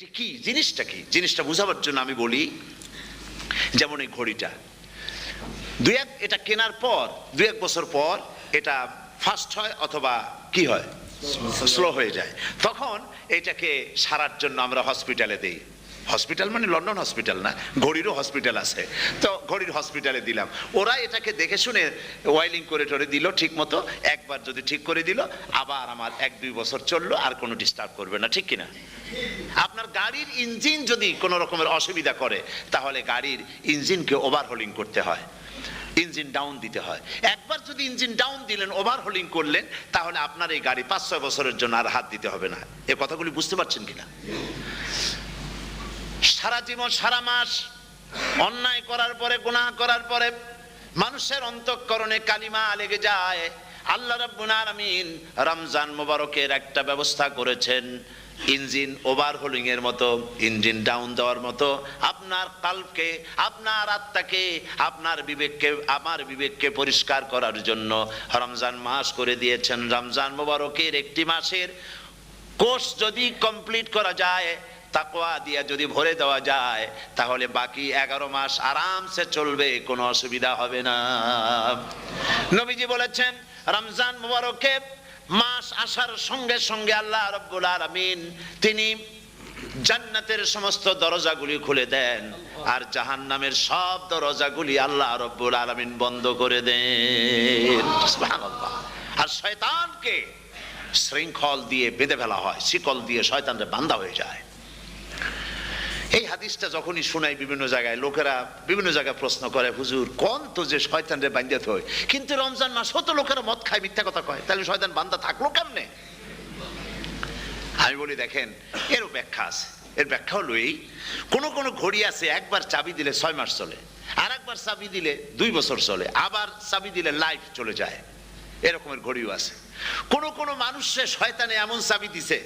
এটি কি? জিনিসটা কি? জিনিসটা বোঝাবার জন্য আমি বলি যেমন এই ঘড়িটা। দু এক এটা কেনার পর দু এক বছর পর এটা ফাস্ট হয় অথবা কি হয়? স্লো হয়ে। যায়। তখন এটাকে সারার জন্য আমরা হসপিটালে দিই। হসপিটাল মানে লন্ডন হসপিটাল না, ঘড়িরও হসপিটাল আছে। তো ঘড়ির হসপিটালে দিলাম। ওরা এটাকে দেখে শুনে ওয়াইলিং করে টরে দিল ঠিক মতো একবার যদি ঠিক করে দিল, আবার আমার এক দুই বছর চলল, আর কোনো ডিস্টার্ব করবে না, ঠিক কিনা? আপনার গাড়ির ইঞ্জিন যদি কোনো রকমের অসুবিধা করে, তাহলে গাড়ির ইঞ্জিনকে ওভারহোলিং করতে হয়। ইঞ্জিন ডাউন দিতে হয়। একবার যদি ইঞ্জিন ডাউন দিলেন ওভারহোলিং করলেন, তাহলে আপনার এই গাড়ি পাঁচ ছয় বছরের জন্য আর হাত দিতে হবে না। এ কথাগুলি বুঝতে পারছেন কিনা? সারা জীবন, সারা মাস অন্যায় করার পরে, গুনাহ করার পরে মানুষের অন্তঃকরণে কালিমা লেগে যায়। আল্লাহ রাব্বুল আলামিন রমজান মোবারকের একটা ব্যবস্থা করেছেন। ইঞ্জিন ওভারহোলিং এর মতো, ইঞ্জিন ডাউন দেওয়ার মতো। আপনার কালকে, আপনার আত্মাকে, আপনার বিবেককে, আমার বিবেককে পরিষ্কার করার জন্য রমজান মাস করে দিয়েছেন। রমজান মোবারকের একটি মাসের কোর্স যদি কমপ্লিট করা যায় তাকওয়া দিয়া যদি ভরে দেওয়া যায়, তাহলে বাকি এগারো মাস আরামসে চলবে, কোনো অসুবিধা হবে না। নবীজি বলেছেন, রমজান মুবারকে মাস আসার সঙ্গে সঙ্গে আল্লাহ রব্বুল আলামিন তিনি জান্নাতের সমস্ত দরজাগুলি খুলে দেন আর জাহান্নামের সব দরজাগুলি আল্লাহ রব্বুল আলামিন বন্ধ করে দেন। আর শয়তানকে শৃঙ্খল দিয়ে বেঁধে ফেলা হয়, শিকল দিয়ে শয়তানরে বান্ধা হয়ে যায়। এই হাদিসটা যখনই শোনাই বিভিন্ন জায়গায়, লোকেরা বিভিন্ন জায়গায় প্রশ্ন করে, হুজুর, কোন তো যে শয়তানরে বান্ধিয়াতে হয়? কিন্তু রমজান মাস হতো লোকেরা মদ খায়, মিথ্যা কথা কয়। তাহলে শয়তান বান্ধা থাকল কেমনে? আমি বলি, দেখেন, এরও ব্যাখ্যা আছে। এর ব্যাখ্যা হলো এই, কোন কোন ঘড়ি আছে, একবার চাবি দিলে ছয় মাস চলে আর একবার চাবি দিলে দুই বছর চলে, আবার চাবি দিলে লাইফ চলে যায়। এরকমের ঘড়িও আছে। কোন কোন মানুষে শয়তানে এমন চাবি দিছে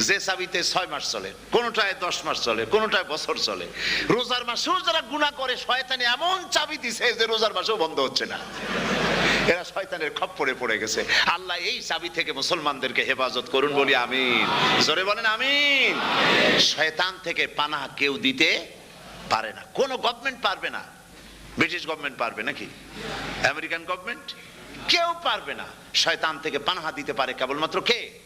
যে চাবিতে ছয় মাস চলে, কোনোটায় দশ মাস চলে, কোনোটায় বছর চলে। রোজার মাসেও যারা গুণা করে, শয়তানে এমন চাবি দিছে যে রোজার মাসেও বন্ধ হচ্ছে না। এরা শয়তানের খপ্পরে পড়ে গেছে। আল্লাহ এই চাবি থেকে মুসলমানদেরকে হেফাজত করুন বলি আমিন। জোরে বলেন আমিন। শয়তান থেকে পানা কেউ দিতে পারে না। কোনো গভর্নমেন্ট পারবে না। ব্রিটিশ গভর্নমেন্ট পারবে নাকি? আমেরিকান গভর্নমেন্ট কেউ পারবে না। শয়তান থেকে পানাহা দিতে পারে কেবলমাত্র কে?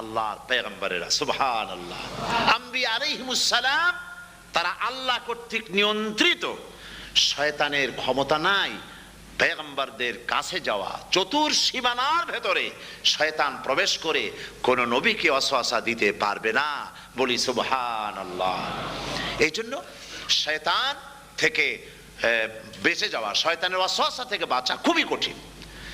আল্লাহর পেগম্বরেরা সুবহান আল্লাহ আম্বি আলাইহিমুসসালাম তারা আল্লাহ কর্তৃক নিয়ন্ত্রিত। শয়তানের ক্ষমতা নাই, পেগম্বরদের কাছে যাওয়া। চতুর সীমানার ভেতরে শয়তান প্রবেশ করে কোন নবীকে অসহসা দিতে পারবে না, বলি সুবহান আল্লাহ এই জন্য শয়তান থেকে বেঁচে যাওয়া, শয়তানের অসহসা থেকে বাঁচা খুবই কঠিন।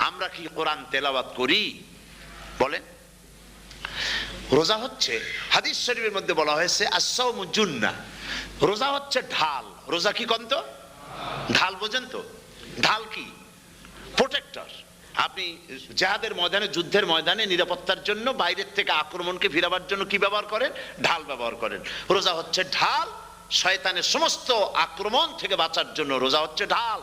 আমরা কি কোরআন তেলাওয়াত করি? বলেন। রোজা হচ্ছে, হাদিস শরীফের মধ্যে বলা হয়েছে জুন্না। রোজা হচ্ছে ঢাল। রোজা কি কন্ত ঢাল বোঝেন তো? ঢাল কি? প্রোটেক্টর। আপনি যাহাদের ময়দানে, যুদ্ধের ময়দানে নিরাপত্তার জন্য বাইরের থেকে আক্রমণকে ফিরাবার জন্য কি ব্যবহার করেন? ঢাল ব্যবহার করেন। রোজা হচ্ছে ঢাল, শয়তানের সমস্ত আক্রমণ থেকে বাঁচার জন্য রোজা হচ্ছে ঢাল।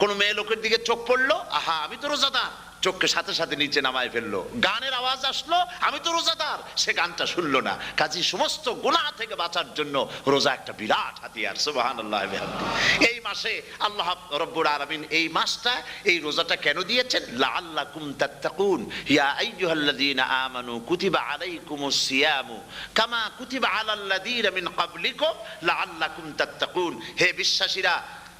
কোন মেয়ে লোকের দিকে চোখ পড়ল, আহা, আমি তো রোজাদার। চোখকে সাথে সাথে নিচে নামায় ফেলল। গানের আওয়াজ আসলো, আমি তো রোজাদার। সে গানটা শুনলো না। কাজী, সমস্ত গুনাহ থেকে বাঁচার জন্য রোজা একটা বিরাট হাতিয়ার, সুবহানাল্লাহ বিহামদি। এই মাসে আল্লাহ রব্বুল আলামিন এই মাসটা, এই রোজাটা কেন দিয়েছেন? লাআল্লাকুম তাত্তাকুন। ইয়া আইয়ুহাল্লাযীনা আমানু কুতিবা আলাইকুমুস সিয়ামু কামা কুতিবা আলাল্লাযীনা মিন ক্বাবলিকুম। লাআল্লাকুম তাত্তাকুন। হে বিশ্বাসীরা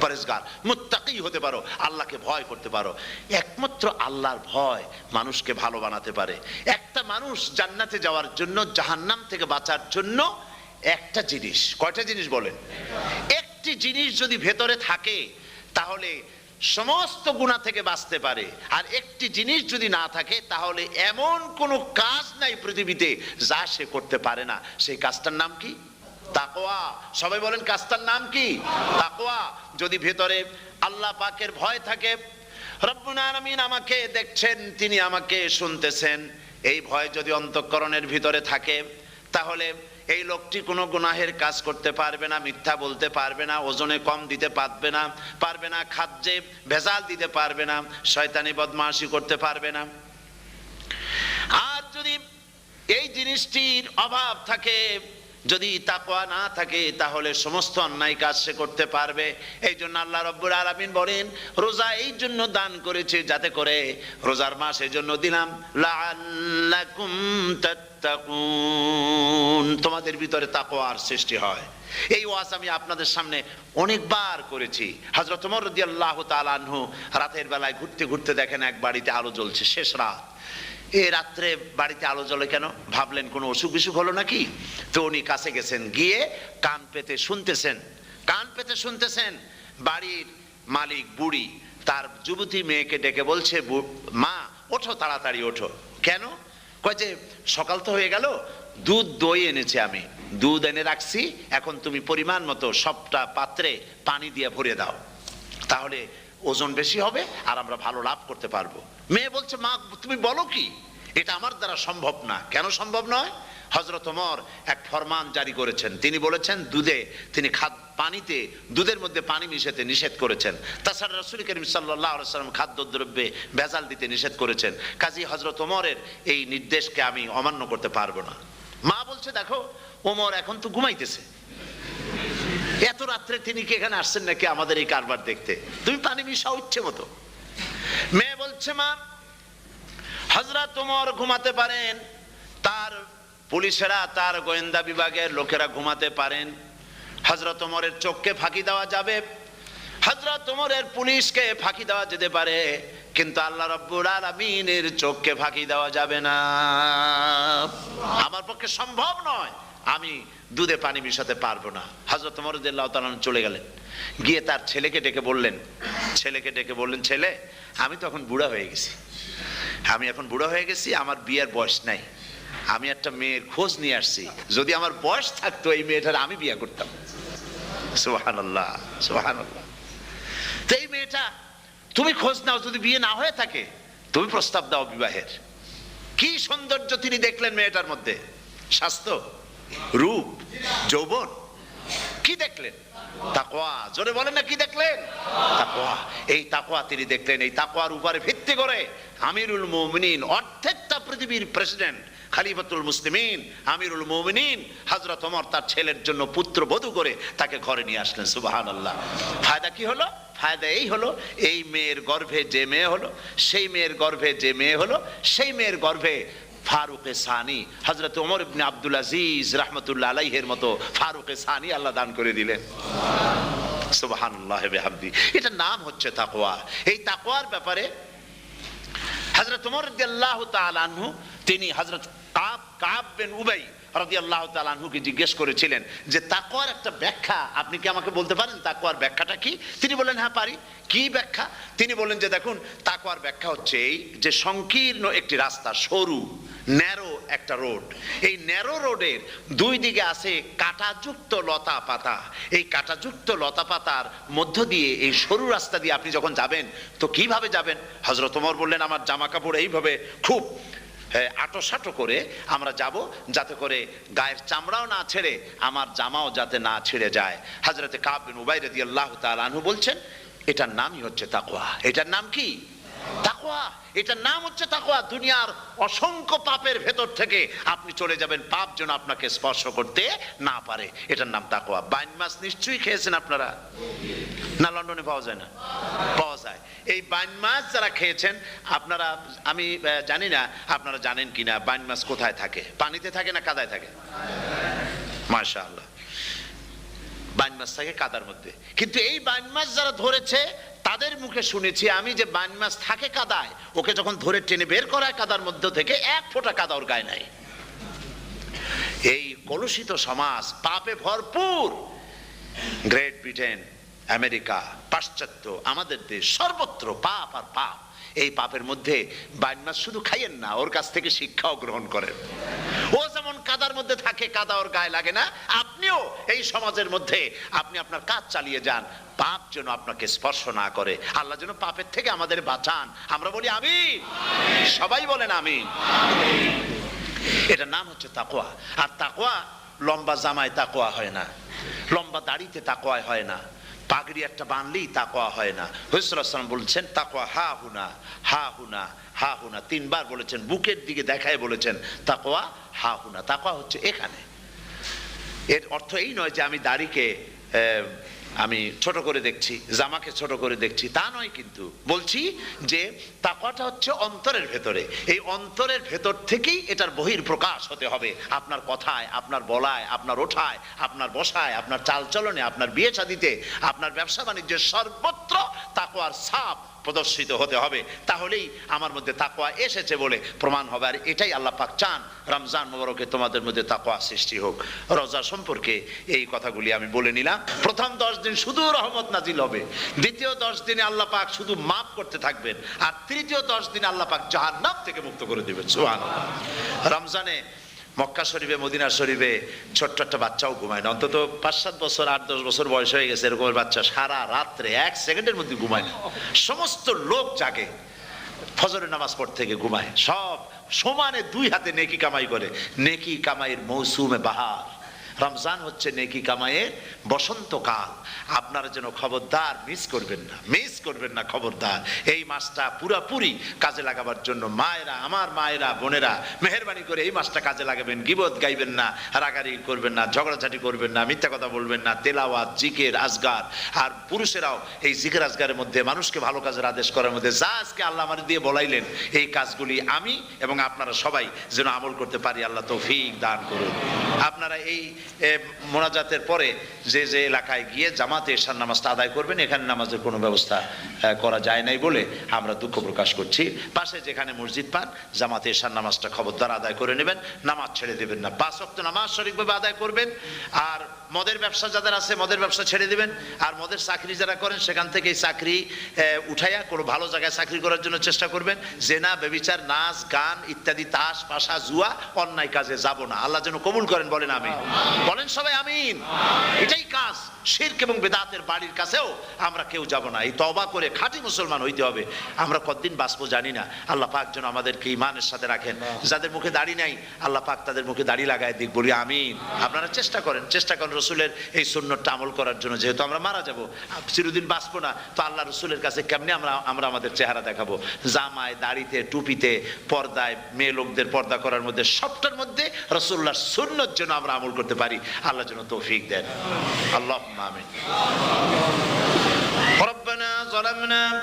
পরেশগার, মুত্তাকি হতে পারো, আল্লাহকে ভয় করতে পারো। একমাত্র আল্লাহর ভয় মানুষকে ভালো বানাতে পারে। একটা মানুষ জান্নাতে যাওয়ার জন্য, জাহান্নাম থেকে বাঁচার জন্য একটা জিনিস। কয়টা জিনিস বলেন? একটি জিনিস যদি ভেতরে থাকে, তাহলে সমস্ত গুণা থেকে বাঁচতে পারে। আর একটি জিনিস যদি না থাকে, তাহলে এমন কোনো কাজ নাই পৃথিবীতে যা সে করতে পারে না। সেই কাজটার নাম কি? তাকোয়া সবাই বলেন, কাজটার নাম কি? তাকোয়া যদি ভেতরে আল্লাহ পাকের ভয় থাকে, রব্বুল আমাকে দেখছেন, তিনি আমাকে শুনতেছেন। এই ভয় যদি অন্তঃকরণের ভিতরে থাকে, তাহলে এই লোকটি কোনো গুনাহের কাজ করতে পারবে না, মিথ্যা বলতে পারবে না, ওজনে কম দিতে পারবে না পারবে না খাদ্যে ভেজাল দিতে পারবে না, শয়তানি বদমাশি করতে পারবে না। আর যদি এই জিনিসটির অভাব থাকে যদি তাকওয়া না থাকে, তাহলে সমস্ত অন্যায় কাজ সে করতে পারবে। এই জন্য আল্লাহ রব্বুল আলামিন বলেন, রোজা এই জন্য দান করেছে যাতে করে রোজার মাস এই জন্য দিলাম। তোমাদের ভিতরে তাকওয়ার সৃষ্টি হয়। এই ওয়াজ আমি আপনাদের সামনে অনেকবার করেছি। তাআলা রাতের বেলায় ঘুরতে ঘুরতে দেখেন এক বাড়িতে আলো জ্বলছে, শেষ রাত। এ রাত্রে বাড়িতে আলো জ্বলে কেন? ভাবলেন, কোনো অসুখ বিসুখ হলো নাকি? তো উনি কাছে গেছেন, গিয়ে কান পেতে শুনতেছেন, কান পেতে শুনতেছেন, বাড়ির মালিক, বুড়ি, তার যুবতী মেয়েকে ডেকে বলছে, "বু- মা, ওঠো তাড়াতাড়ি, ওঠো। কেন? কয় যে, সকাল তো হয়ে গেল, দুধ দই এনেছি আমি, দুধ এনে রাখছি, এখন তুমি পরিমাণ মতো সবটা পাত্রে পানি দিয়ে ভরে দাও। তাহলে ওজন বেশি হবে আর আমরা ভালো লাভ করতে পারব। মেয়ে বলছে, মা, তুমি বলো কি? এটা আমার দ্বারা সম্ভব না। কেন সম্ভব নয়? হজরত ওমর এক ফরমান জারি করেছেন। তিনি বলেছেন, দুধে, তিনি খাদ, পানিতে, দুধের মধ্যে পানি মিশাতে নিষেধ করেছেন। তাছাড়া রসুল করিম সাল্লাহ সাল্লাম খাদ্যদ্রব্যে ভেজাল দিতে নিষেধ করেছেন। কাজী হজরত ওমরের এই নির্দেশকে আমি অমান্য করতে পারব না। মা বলছে, দেখো, ওমর এখন তো ঘুমাইতেছে। এত রাত্রে তিনি কি এখানে আসছেন নাকি আমাদের এই কারবার দেখতে? তুমি পানি মিশাও ইচ্ছে মতো। মেয়ে বলছে, মা হজরত তোমার ঘুমাতে পারেন, তার পুলিশেরা, তার গোয়েন্দা বিভাগের লোকেরা ঘুমাতে পারেন। হজরত ওমরের চোখকে ফাঁকি দেওয়া যাবে। হজরত ওমরের পুলিশকে ফাঁকি দেওয়া যেতে পারে, কিন্তু আল্লাহ রব্বুল আলামিনের চোখকে ফাঁকি দেওয়া যাবে না। আমার পক্ষে সম্ভব নয়। আমি দুধে পানি মিশাতে পারব না। হজরত মরুদুল্লাহ তালন চলে গেলেন। গিয়ে তার ছেলেকে ডেকে বললেন, ছেলেকে ডেকে বললেন, ছেলে, আমি তখন বুড়া হয়ে গেছি। আমি এখন বুড়া হয়ে গেছি, আমার বিয়ের বয়স নাই। আমি একটা মেয়ের খোঁজ নিয়ে আসছি। যদি আমার বয়স থাকতো, এই মেয়েটার আমি বিয়ে করতাম। তো এই মেয়েটা, তুমি খোঁজ নাও, যদি বিয়ে না হয়ে থাকে, তুমি প্রস্তাব দাও বিবাহের। কি সৌন্দর্য তিনি দেখলেন মেয়েটার মধ্যে? স্বাস্থ্য? রূপ, যৌবন। কি দেখলেন? তাকোয়া জোরে বলেন না, কি দেখলেন? তাকোয়া এই তাকোয়া তিনি দেখলেন, এই তাকোয়ার উপরে ভিত্তি করে আমিরুল মুমিনিন, অর্ধেকটা পৃথিবীর প্রেসিডেন্ট, খালিফাতুল মুসলিমিন, আমিরুল মুমিনিন, হযরত ওমর তার ছেলের জন্য পুত্র বধূ করে তাকে ঘরে নিয়ে আসলেন, সুবহানাল্লাহ। ফায়দা কি হলো? ফায়দা এই হলো, এই মেয়ের গর্ভে যে মেয়ে হলো, সেই মেয়ের গর্ভে যে মেয়ে হলো, সেই মেয়ের গর্ভে ফারুকে সানি হজরত ওমর ইবনে আব্দুল আজিজ রহমতুল্লাহ আলাইহের মতো ফারুকে সানি আল্লাহ দান করে দিলেন। সুবহানাল্লাহ বিহামদি। এটা নাম হচ্ছে তাকওয়া। এই তাকওয়ার ব্যাপারে হযরত ওমর রাদিয়াল্লাহু তাআলা আনহু, তিনি হযরত কাব কাব বিন উবাই রাদিয়াল্লাহু তাআলা আনহুকে জিজ্ঞেস করেছিলেন যে, তাকওয়ার একটা ব্যাখ্যা আপনি কি আমাকে বলতে পারেন? তাকওয়ার ব্যাখ্যাটা কি? তিনি বললেন হ্যাঁ পারি। কি ব্যাখ্যা? তিনি বললেন যে, দেখুন, তাকওয়ার ব্যাখ্যা হচ্ছে এই যে, সংকীর্ণ একটি রাস্তা, সরু, ন্যারো একটা রোড। এই ন্যারো রোডের দুই দিকে আছে কাঁটাযুক্ত লতা পাতা এই কাটাযুক্ত লতা পাতার মধ্য দিয়ে, এই সরু রাস্তা দিয়ে আপনি যখন যাবেন, তো কীভাবে যাবেন? হজরত ওমর বললেন, আমার জামা কাপড় এইভাবে খুব আটো সাটো করে আমরা যাব যাতে করে গায়ের চামড়াও না ছেড়ে, আমার জামাও যাতে না ছেড়ে যায়। হাজরতে কাবিন উবাই রদি আল্লাহ তালু বলছেন, এটার নামই হচ্ছে তাকোয়া এটার নাম কি? তাকোয়া এটার নাম হচ্ছে তাকোয়া দুনিয়ার অসংখ্য পাপের ভেতর থেকে আপনি চলে যাবেন। পাপ যেন আপনাকে স্পর্শ করতে না পারে। এটার নাম তাকোয়া বাইন মাছ নিশ্চয়ই খেয়েছেন আপনারা? না, লন্ডনে পাওয়া যায় না? পাওয়া যায়। এই বাইন মাছ যারা খেয়েছেন, আপনারা, আমি জানি না, আপনারা জানেন কিনা, বাইন মাছ কোথায় থাকে? পানিতে থাকে না কাদায় থাকে? মাশা আল্লাহ বাইন মাছ থাকে কাদার মধ্যে। কিন্তু এই বাইন মাছ যারা ধরেছে, তাদের মুখে শুনেছি আমি যে বাইন মাছ থাকে কাদায়, ওকে যখন ধরে টেনে বের করা হয় কাদার মধ্য থেকে, এক ফোঁটা কাদা ওর গায়ে নাই। এই কলুষিত সমাজ পাপে ভরপুর। গ্রেট ব্রিটেন, আমেরিকা, পাশ্চাত্য, আমাদের দেশ সর্বত্র পাপ আর পাপ। এই পাপের মধ্যে বাইন শুধু খাইয়েন না, ওর কাছ থেকে শিক্ষাও গ্রহণ করেন। ও যেমন কাদার মধ্যে থাকে, কাদা ওর গায়ে লাগে না, আপনিও এই সমাজের মধ্যে আপনি আপনার কাজ চালিয়ে যান, পাপ যেন আপনাকে স্পর্শ না করে। আল্লাহ যেন পাপের থেকে আমাদের বাঁচান। আমরা বলি আমি সবাই বলেন আমি এটার নাম হচ্ছে তাকোয়া আর তাকোয়া লম্বা জামায় তাকোয়া হয় না, লম্বা দাড়িতে তাকোয়া হয় না। পাগড়ি একটা বানলেই তাকোয়া হয় না। হইসলাম বলছেন তাকোয়া হা হুনা হা হুনা হা হুনা। তিনবার বলেছেন, বুকের দিকে দেখায় বলেছেন তাকোয়া হা হুনা। তাকোয়া হচ্ছে এখানে। এর অর্থ এই নয় যে আমি দাড়িকে আমি ছোট করে দেখছি, জামাকে ছোট করে দেখছি, তা নয় কিন্তু। বলছি যে, তাকওয়াটা হচ্ছে অন্তরের ভেতরে। এই অন্তরের ভেতর থেকেই এটার বহির প্রকাশ হতে হবে। আপনার কথায়, আপনার বলায়, আপনার ওঠায়, আপনার বসায়, আপনার চালচলনে, আপনার বিয়ে শাদিতে আপনার ব্যবসা বাণিজ্যের সর্বত্র তাকওয়ার ছাপ প্রদর্শিত হতে হবে। তাহলেই আমার মধ্যে তাকওয়া এসেছে বলে প্রমাণ হবে। আর এটাই আল্লাহ পাক চান। রমজান মোবারকে তোমাদের মধ্যে তাকওয়া সৃষ্টি হোক। রোজা সম্পর্কে এই কথাগুলি আমি বলে নিলাম। প্রথম দশ দিন শুধু রহমত নাজিল হবে। দ্বিতীয় দশ দিনে আল্লাহ পাক শুধু মাফ করতে থাকবেন। আর তৃতীয় দশ দিনে আল্লাহ পাক জাহান্নাম থেকে মুক্ত করে দেবেন। সুবহানাল্লাহ। রমজানে মক্কা শরীফে, মদিনা শরীফে ছোট্ট একটা বাচ্চাও ঘুমায় না। অন্তত পাঁচ সাত বছর, আট দশ বছর বয়স হয়ে গেছে এরকম বাচ্চা সারা রাত্রে এক সেকেন্ডের মধ্যে ঘুমায় না। সমস্ত লোক জাগে, ফজরের নামাজ পড়তে থেকে ঘুমায়। সব সমানে দুই হাতে নেকি কামাই করে। নেকি কামাইয়ের মৌসুমে বাহার। রমজান হচ্ছে নেকি কামাইয়ের বসন্তকাল। আপনারা যেন খবরদার মিস করবেন না, মিস করবেন না খবরদার। এই মাসটা পুরাপুরি কাজে লাগাবার জন্য মায়েরা, আমার মায়েরা, বোনেরা মেহরবানি করে এই মাসটা কাজে লাগাবেন, গিবত গাইবেন না রাগারি করবেন না, ঝগড়াঝাটি করবেন না, মিথ্যা কথা বলবেন না, তেলাওয়াত, জিকের, আজগার। আর পুরুষেরাও এই জিকের, আজগারের মধ্যে মানুষকে ভালো কাজের আদেশ করার মধ্যে যা আজকে আল্লাহ আমার দিয়ে বলাইলেন, এই কাজগুলি আমি এবং আপনারা সবাই যেন আমল করতে পারি, আল্লাহ তৌফিক দান করুন। আপনারা এই মোনাজাতের পরে যে যে এলাকায় গিয়ে জামাতে এশার নামাজটা আদায় করবেন এখানে নামাজের কোনো ব্যবস্থা করা যায় নাই বলে আমরা দুঃখ প্রকাশ করছি। পাশে যেখানে মসজিদ পান জামাতে এশার নামাজটা খবরদার আদায় করে নেবেন নামাজ ছেড়ে দেবেন না। পাঁচ অক্ট নামাজ সঠিকভাবে আদায় করবেন আর মদের ব্যবসা যাদের আছে মদের ব্যবসা ছেড়ে দিবেন আর মদের চাকরি যারা করেন সেখান থেকে এই চাকরি উঠাইয়া কোনো ভালো জায়গায় চাকরি করার জন্য চেষ্টা করবেন। জেনা বেবিচার নাচ গান ইত্যাদি তাস পাশা জুয়া অন্যায় কাজে যাব না। আল্লাহ যেন কবুল করেন বলেন আমি বলেন সবাই আমিন। এটাই কাজ শিরক এবং বেদাতের বাড়ির কাছেও আমরা কেউ যাব না। এই তবা করে খাঁটি মুসলমান হইতে হবে। আমরা কতদিন বাঁচবো জানি না। আল্লাহ পাক যেন আমাদেরকে ইমানের সাথে রাখেন। যাদের মুখে দাড়ি নাই আল্লাহ পাক তাদের মুখে দাড়ি লাগায় দিক। বলি আমিন। আপনারা চেষ্টা করেন চেষ্টা করেন রসুলের এই সুন্নতটা আমল করার জন্য। যেহেতু আমরা মারা যাব চিরদিন বাঁচবো না। তো আল্লাহ রসুলের কাছে কেমনে আমরা আমরা আমাদের চেহারা দেখাবো? জামায় দাড়িতে টুপিতে পর্দায় মেয়ে লোকদের পর্দা করার মধ্যে সবটার মধ্যে রসুল্লাহর সুন্নত যেন আমরা আমল করতে পারি। আল্লাহ যেন তৌফিক দেন। আল্লাহ আমিন। ربنا ظلمنا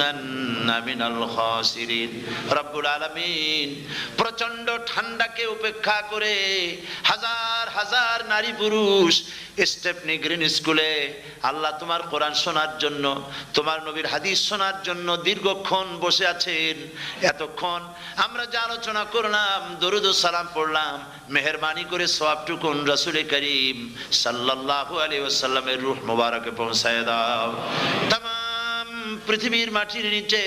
প্রচণ্ড ঠান্ডাকে উপেক্ষা করে হাজার হাজার নারী পুরুষ স্টেপনি গ্রিন স্কুলে আল্লাহ তোমার কোরআন শোনার জন্য, তোমার নবীর হাদিস শোনার জন্য দীর্ঘক্ষণ বসে আছেন। এতক্ষণ আমরা যা আলোচনা করলাম, দরুদ সালাম পড়লাম, মেহরবানি করে সবটুকুন রসুল করিম সাল্লাহ আলী ওসাল্লামের রুহ মুবারকে পৌঁছায় দাও। তাম পৃথিবীর মাটির নিচে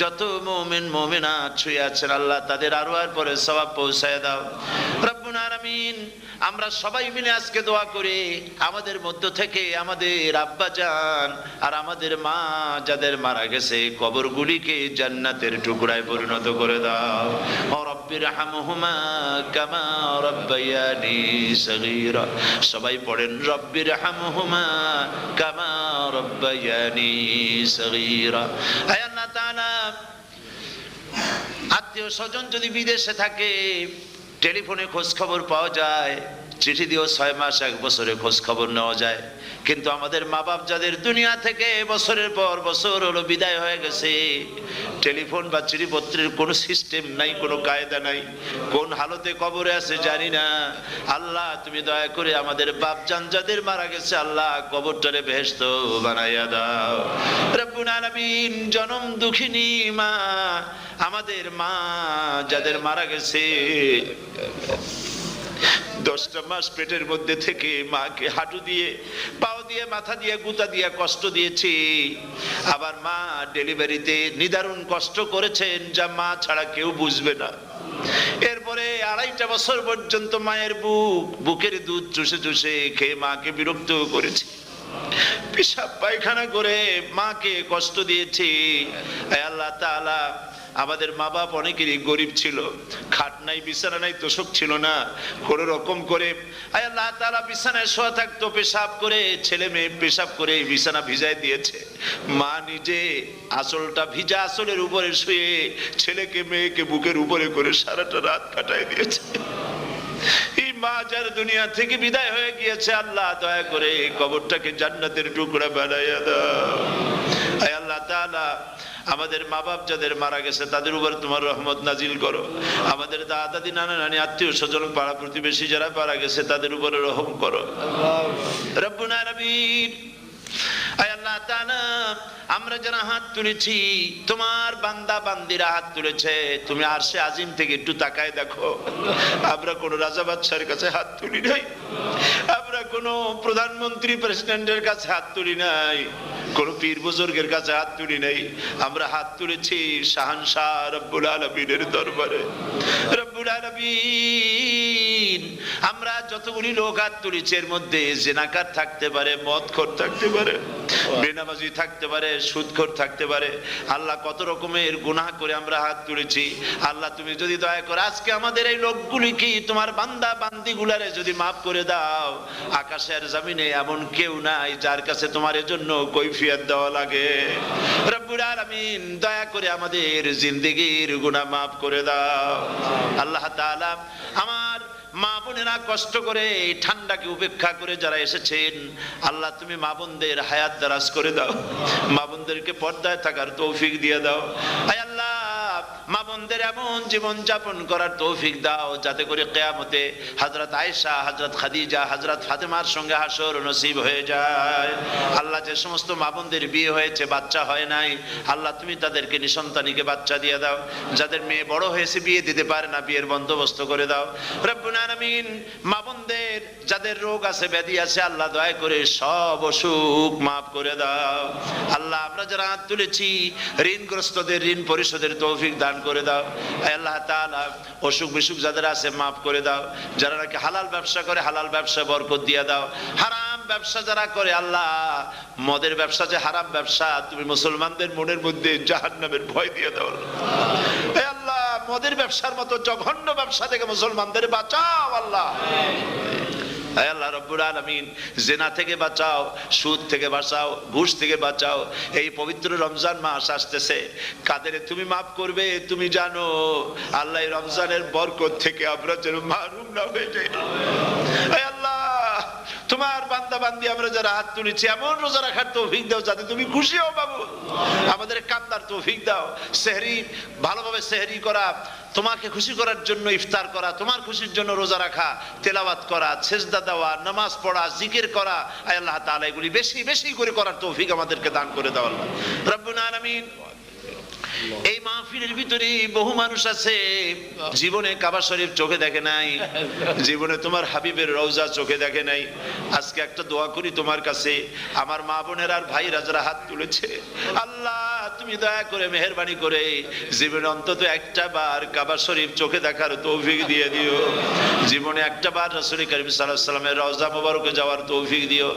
যত মোমেন মোমেনা ছুঁয়ে আছেন, আল্লাহ তাদের আরও আর পরে সবাব পৌঁছায় দাও। রব্বুল আমরা সবাই মিলে আজকে দোয়া করি, আমাদের মধ্য থেকে আমাদের আব্বা জান আর আমাদের মা যাদের মারা গেছে, কবরগুলিকে জান্নাতের টুকরায় পরিণত করে দাও। সবাই পড়েন রব্বির হামহুমা কামা রব্বায়ানি সগীরা। হে আল্লাহ তাআলা, আত্মীয় স্বজন যদি বিদেশে থাকে, টেলিফোনে খোঁজ খবর পাওয়া যায়। চিঠি দিয়েও ছয় মাস, এক বছরে খোঁজ খবর নেওয়া যায়। কিন্তু আমাদের মা বাপ যাদের দুনিয়া থেকে বছরের পর বছর হলো বিদায় হয়ে গেছে, টেলিফোন বা চিঠিপত্রের কোনো সিস্টেম নাই, কোনো কায়দা নাই। কোন হালতে কবরে আছে জানি না। আল্লাহ, তুমি দয়া করে আমাদের বাপ জান যাদের মারা গেছে, আল্লাহ কবরটারে বেহেস্ত বানাইয়া দাও। রব্বুল জনম দুঃখিনী মা, আমাদের মা যাদের মারা গেছে দশটা মাস পেটের মধ্যে থেকে মাকে হাঁটু দিয়ে, পাও দিয়ে, মাথা দিয়ে, গুতা দিয়ে কষ্ট দিয়েছি। আবার মা ডেলিভারিতে নিদারুণ কষ্ট করেছেন যা মা ছাড়া কেউ বুঝবে না। এরপরে আড়াইটা বছর পর্যন্ত মায়ের বুক, বুকের দুধ চুষে চুষে খেয়ে মাকে বিরক্ত করেছি। পেশাব পায়খানা করে মাকে কষ্ট দিয়েছি। আল্লাহ তাআলা আমাদের মা বাপ অনেকেরই গরিব ছিল। খাট নাই, বিছানা নাই, তোষক ছিল না। কোন রকম করে আল্লাহ তাআলা বিছানায় শোয়া থাকতো, পেশাব করে, ছেলে মেয়ে পেশাব করে বিছানা ভিজায় দিয়েছে। মা নিজে আসলটা ভিজা আসলের উপরে শুয়ে ছেলেকে, মেয়েকে বুকের উপরে করে সারাটা রাত কাটায় দিয়েছে। এই মা যার দুনিয়া থেকে বিদায় হয়ে গিয়েছে, আল্লাহ দয়া করে কবরটাকে জান্নাতের টুকরা বানাইয়া দাও। আল্লাহ তাআলা আমাদের মা বাপ যাদের মারা গেছে, তাদের উপর তোমার রহমত নাজিল করো। আমাদের দাদা দাদি নানা, নানি, আত্মীয় স্বজন, পাড়া প্রতিবেশী যারা মারা গেছে, তাদের উপরে রহম করো। আমরা যারা হাত তুলেছি, তোমার বান্দা বান্দিরা হাত তুলেছে, তুমি আর সে আজিম থেকে একটু তাকায় দেখো। আমরা কোন রাজা বাদশার কাছে হাত তুলি নাই। আমরা কোন প্রধানমন্ত্রী প্রেসিডেন্টের কাছে হাত তুলি নাই, কোন পীর বুজুর্গের কাছে হাত তুলি নাই, আমরা হাত তুলেছি শাহানশাহ রব্বুল আলমিনের দরবারে। রব্বুল আলমিন, আমরা যতগুলি লোক হাত তুলেছি, এর মধ্যে জেনাকার থাকতে পারে, মদখোর থাকতে পারে। বেনামাজি থাকতে পারে, সুদখোর থাকতে পারে, আল্লাহ কত রকমের গুনাহ করে আমরা হাত তুলেছি। আল্লাহ, তুমি যদি দয়া করে, আজকে আমাদের এই লোকগুলি কি তোমার বান্দা বান্দি গুলারে যদি মাফ করে দাও? আকাশের জমিনে এমন কেউ নাই যার কাছে তোমার জন্য কৈফিয়ত দেওয়া লাগে। রব্বুল আলামিন, দয়া করে আমাদের জিন্দেগির গুনাহ মাফ করে দাও। আল্লাহ তাআলা আমার মা বোনেরা কষ্ট করে এই ঠান্ডাকে উপেক্ষা করে যারা এসেছেন, আল্লাহ তুমি মা বোনদের হায়াত দারাজ করে দাও। মা বোনদেরকে পর্দায় থাকার তৌফিক দিয়ে দাও। আয় আল্লাহ মা বোনদের এমন জীবন যাপন করার তৌফিক দাও, যাতে করে কেয়ামতে হজরত আয়েশা হজরত খাদিজা হজরত ফাতেমার সঙ্গে হাসর নসিব হয়ে যায়। আল্লাহ যে সমস্ত মা বোনদের বিয়ে হয়েছে, বাচ্চা হয় নাই, আল্লাহ তুমি তাদেরকে নিঃসন্তানীকে বাচ্চা দিয়ে দাও। যাদের মেয়ে বড় হয়েছে, বিয়ে দিতে পারে না, বিয়ের বন্দোবস্ত করে দাও। রব্বুল মা বোনদের যাদের রোগ আছে, ব্যাধি আছে, আল্লাহ দয়া করে সব অসুখ মাফ করে দাও। আল্লাহ আমরা যারা হাত তুলেছি, ঋণগ্রস্তদের, ঋণ পরিশোধের তৌফিক দান করে দাও। আল্লাহ তাআলা, অসুখ বিসুখ যাদের আছে মাফ করে দাও। যারা নাকি হালাল ব্যবসা করে, হালাল ব্যবসা বরকত দিয়ে দাও। হারাম ব্যবসা যারা করে, আল্লাহ, মদের ব্যবসা যে হারাম ব্যবসা, তুমি মুসলমানদের মনের মধ্যে জাহান্নামের ভয় দিয়ে দাও। মদের ব্যবসার মতো জঘন্য ব্যবসা থেকে মুসলমানদের বাঁচাও আল্লাহ। আল্লাহ রব্বুল আলামিন, জেনা থেকে বাঁচাও, সুদ থেকে বাঁচাও, ঘুষ থেকে বাঁচাও। এই পবিত্র রমজান মাস আসতেছে। কাদের তুমি মাফ করবে, তুমি জানো, আল্লাহ রমজানের বরকত থেকে আমরা যেন মারুম না হয়ে যাই। তোমার বান্দা বান্দি আমরা যারা হাত তুলেছি, এমন রোজা রাখার তৌফিক দাও যাতে তুমি খুশি হও বাবু। আমাদের কান্দার তৌফিক দাও। সেহরি, ভালোভাবে সেহরি করা, তোমাকে খুশি করার জন্য ইফতার করা, তোমার খুশির জন্য রোজা রাখা, তেলাওয়াত করা, সেজদা দেওয়া, নামাজ পড়া, জিকির করা আল্লাহ তাআলা এগুলি বেশি বেশি করে করার তৌফিক আমাদেরকে দান করে দাও রব্বুল আলামিন এই মাহফিলের ভিতরে বহু মানুষ আছে, জীবনে কাবা শরীফ চোখে দেখে নাই, জীবনে তোমার হাবিবের রওজা চোখে দেখে নাই। আজকে একটা দোয়া করি তোমার কাছে, আমার মা বোনের আর ভাই রাজারা হাত তুলেছে, আল্লাহ তুমি দয়া করে মেহরবানি করে জীবনে অন্তত একটা বার কাবা শরীফ চোখে দেখার তৌফিক দিয়ে দিও। জীবনে একটা বার রসুল করিম সাল্লাহ সাল্লামের রওজা মোবারকে যাওয়ার তৌফিক দিও।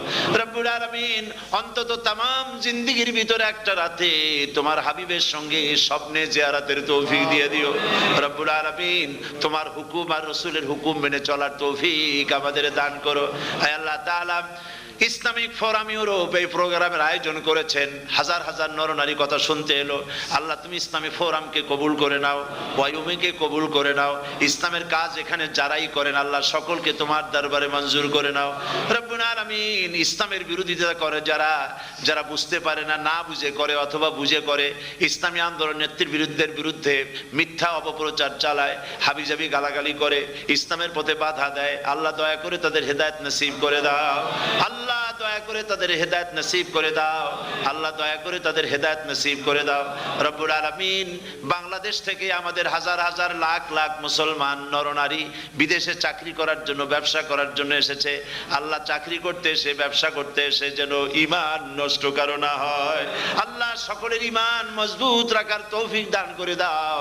রব্বুল আলামিন, অন্তত তামাম জিন্দিগির ভিতরে একটা রাতে তোমার হাবিবের সঙ্গে স্বপ্নে জিয়ারাতের তৌফিক দিয়ে দিও। রব্বুল আলামিন, তোমার হুকুম আর রসুলের হুকুম মেনে চলার তৌফিক আমাদের দান করো। আল্লাহ তাআলা ইসলামিক ফোরাম ইউরোপ এই প্রোগ্রামের আয়োজন করেছেন। হাজার হাজার নরনারী কথা শুনতে এলো। আল্লাহ, তুমি ইসলামী ফোরামকে কবুল করে নাও, ওয়াইউমিকে কবুল করে নাও। ইসলামের কাজ এখানে যারাই করেন, আল্লাহ সকলকে তোমার দরবারে মঞ্জুর করে নাও। রব্বুল আলামিন ইসলামের বিরোধিতা করে যারা যারা বুঝতে পারে না না বুঝে করে অথবা বুঝে করে, ইসলামী আন্দোলন নেত্রীর বিরুদ্ধের বিরুদ্ধে মিথ্যা অপপ্রচার চালায়, হাবিজাবি গালাগালি করে, ইসলামের পথে বাধা দেয়। আল্লাহ দয়া করে তাদের হেদায়েত নসিব করে দাও। আল্লাহ দয়া করে তাদের হেদায়েত নসিব করে দাও। আল্লাহ দয়া করে তাদের হেদায়েত নসিব করে দাও। রব্বুল আলামিন বাংলাদেশ থেকে আমাদের হাজার হাজার লাখ লাখ মুসলমান নরনারী বিদেশে চাকরি করার জন্য, ব্যবসা করার জন্য এসেছে। আল্লাহ চাকরি করতে এসে, ব্যবসা করতে এসে যেন ইমান নষ্ট কারও না হয়। আল্লাহ সকলের ইমান মজবুত রাখার তৌফিক দান করে দাও।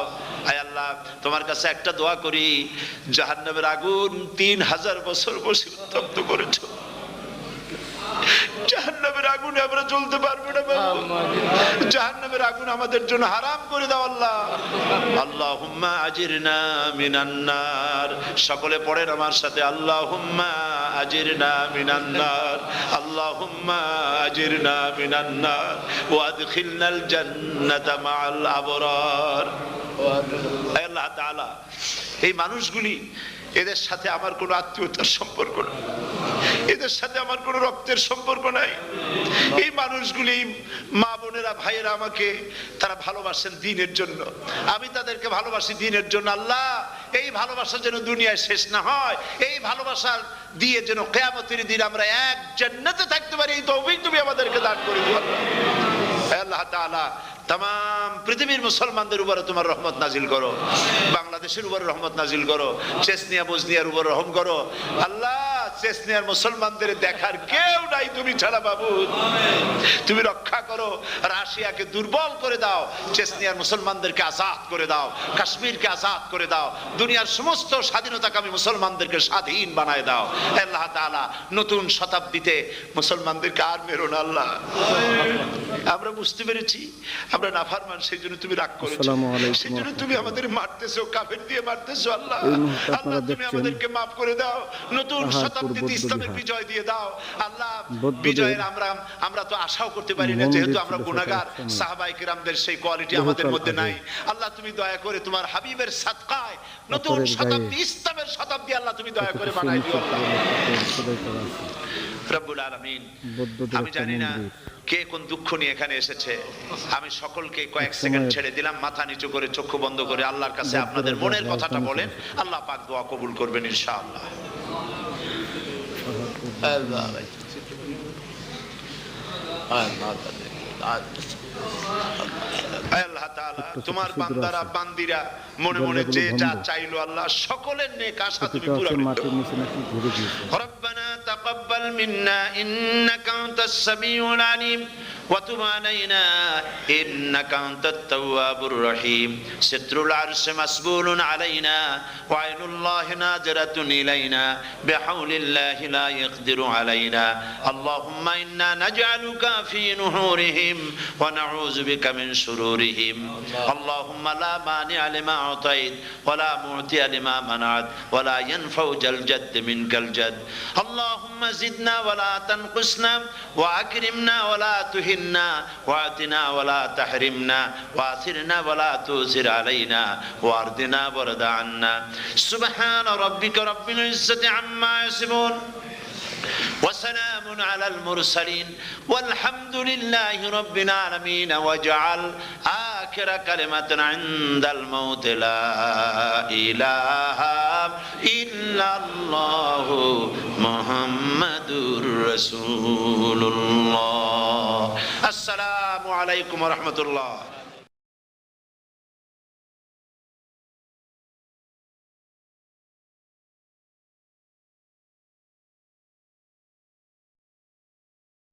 আয় আল্লাহ, তোমার কাছে একটা দোয়া করি। জাহান্নামের আগুন তিন হাজার বছর বসে উত্তপ্ত করেছ। জাহান্নামের আগুনে আমরা পারব না জাহান্নামের আগুন আমাদের জন্য হারাম করে দাও আল্লাহ। আল্লাহুম্মা আজিরনা মিনান্নার সকলে পড়েন আমার সাথে আল্লাহুম্মা আজিরনা মিনান্নার আল্লাহুম্মা আজিরনা মিনান্নার ওয়াদখিলনাল জান্নাতা মাআল আবরার। আল্লাহ তাআলা এই মানুষগুলি এদের সাথে আমার কোনো আত্মীয়তার সম্পর্ক নেই। এদের সাথে আমার কোনো রক্তের সম্পর্ক নাই। এই মানুষগুলি মা বোনেরা, ভাইয়েরা আমাকে তারা ভালোবাসেন দিনের জন্য। আমি তাদেরকে ভালোবাসি দিনের জন্য। আল্লাহ, এই ভালোবাসা যেন দুনিয়ায় শেষ না হয়, এই ভালোবাসার দিয়ে যেন কেয়ামতের দিন আমরা এক জান্নাতে থাকতে পারি, এই তৌফিক তুমি আমাদেরকে দান করে দিও আল্লাহ। তাআলা তাম পৃথিবীর মুসলমানদের উপরে তোমার রহমত নাজিল করো। বাংলাদেশের উপরে রহমত নাজিল করো। চেসনিয়া বজনিয়ার উপর রহম করো। আল্লাহ চেসনিয়ার মুসলমানদের দেখার কেউ নাই তুমি ছাড়া বাবু। তুমি রক্ষা করো রাশিয়াকে দুর্বল করে দাও চেসনিয়ার মুসলমানদেরকে আজাদ করে দাও কাশ্মীরকে আজাদ করে দাও দুনিয়ার সমস্ত স্বাধীনতাকামী মুসলমানদেরকে স্বাধীন বানায় দাও। আল্লাহ তাআলা নতুন শতাব্দীতে মুসলমানদেরকে আর মেরো না আল্লাহ। আমরা বুঝতে পেরেছি আমরা নাফারমান সেই জন্য তুমি রাগ করেছ। সেই জন্য তুমি আমাদের মারতেছো কাফের দিয়ে মারতেছো আল্লাহ। আল্লাহ তুমি আমাদেরকে মাফ করে দাও। নতুন পাহাড়পুর শতাব্দীতে বৌদ্ধ ইসলামের বিহার। বিজয় দিয়ে দাও। আল্লাহ বিজয়ের আমরা আমরা তো আশাও করতে পারি না যেহেতু আমরা ছিল গুনাহগার সেটা একসময়। সাহাবাই কিরামদের সেই কোয়ালিটি আমাদের মধ্যে নাই। আল্লাহ তুমি দয়া করে তোমার হাবিবের সাদকায় নতুন শতাব্দী ইসলামের শতাব্দী আল্লাহ তুমি দয়া করে বানাই দিও। আল্লাহ খোদাই করা আছে। রব্বুল আলামিন আমি জানি না কে কোন দুঃখ নিয়ে এখানে এসেছে। আমি সকলকে কয়েক সেকেন্ড ছেড়ে দিলাম মাথা নিচু করে চক্ষু বন্ধ করে আল্লাহর কাছে আপনাদের মনের কথাটা বলেন আল্লাহ পাক দোয়া কবুল করবেন ইনশাআল্লাহ। আয় আল্লাহ তাআলা ছোট্ট তোমার ছোট্ট বান্দারা আছে। বান্দিরা মনে মনে যে দরজাগুলো যা বন্ধ। চাইলো আল্লাহ সকলের নেক আশা তুমি প্রতিটা পূরণ আছে করো মাটির নিচে নাকি ঘুরে গিয়েছে ربنا تقبل وتب علينا إنك أنت التواب الرحيم. ستر العرش مسبول علينا وعين الله ناظرة إلينا بحول الله لا يقدر علينا. اللهم إنا نجعلك في نحورهم ونعوذ بك من شرورهم. اللهم لا مانع لما أعطيت ولا معطي لما منعت ولا ينفع الجد منك الجد. اللهم زدنا ولا تنقصنا وأكرمنا ولا تهنا وأعطنا ولا تحرمنا وآثرنا ولا تؤثر علينا وأرضنا ورد عنا. سبحان ربك رب العزة عما يصفون. وسلام সালামুন আলাল মুরসালিন ওয়ালহামদুলিল্লাহি রাব্বিল আলামিন আসসালামু আলাইকুম ওয়া